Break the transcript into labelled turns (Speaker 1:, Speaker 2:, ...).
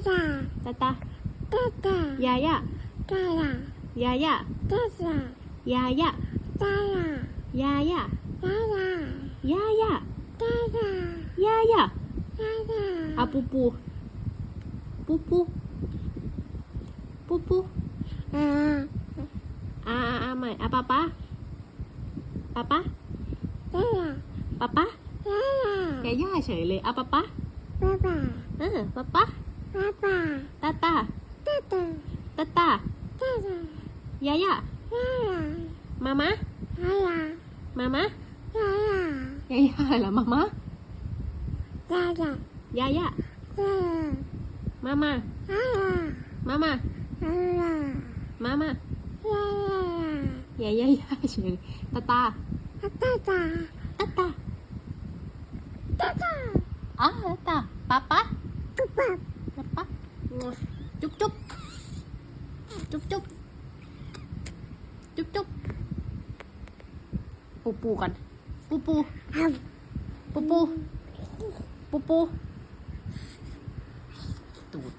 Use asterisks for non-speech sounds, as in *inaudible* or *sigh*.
Speaker 1: da,
Speaker 2: ตาตา
Speaker 1: da da,
Speaker 2: ยายา
Speaker 1: da da,
Speaker 2: ยายา
Speaker 1: da da,
Speaker 2: ยายา
Speaker 1: da da,
Speaker 2: ยายา
Speaker 1: da da,
Speaker 2: ยายา
Speaker 1: da da,
Speaker 2: ยายา
Speaker 1: da da.
Speaker 2: อาปูปูปูปูปูปู
Speaker 1: Ah,
Speaker 2: อาอาอาใหม่อาป้าป้าป้าป้า
Speaker 1: da da,
Speaker 2: ป้าป้า
Speaker 1: da da,
Speaker 2: ยาย่าเฉยเลยอาป้าป้า
Speaker 1: papa,
Speaker 2: เออป้าป้า
Speaker 1: papa,
Speaker 2: ตาตา
Speaker 1: da da,
Speaker 2: ตาตา
Speaker 1: da da,
Speaker 2: ยายา
Speaker 1: da da,
Speaker 2: มามา
Speaker 1: da da,
Speaker 2: มามา
Speaker 1: da da,
Speaker 2: ยายาเหรอมามา
Speaker 1: Papa.
Speaker 2: Tata. Tata. Tata. Tata. Yaya. Yaya. Mama. Yaya. Mama. Yaya. Yaya lah mama.
Speaker 1: Yaya. Yaya.
Speaker 2: Mama. Yaya. Mama. Yaya.
Speaker 1: Mama. Yaya.
Speaker 2: Yaya. Yaya. *laughs* Tata. Tata. Tata. Tata. Ah, Tata.
Speaker 1: Papa.
Speaker 2: Tata. จุ๊บจุ๊บจุ๊บจุ๊บจุ๊บจุ๊บปูปูกันปูปูปูปูปูปูตูด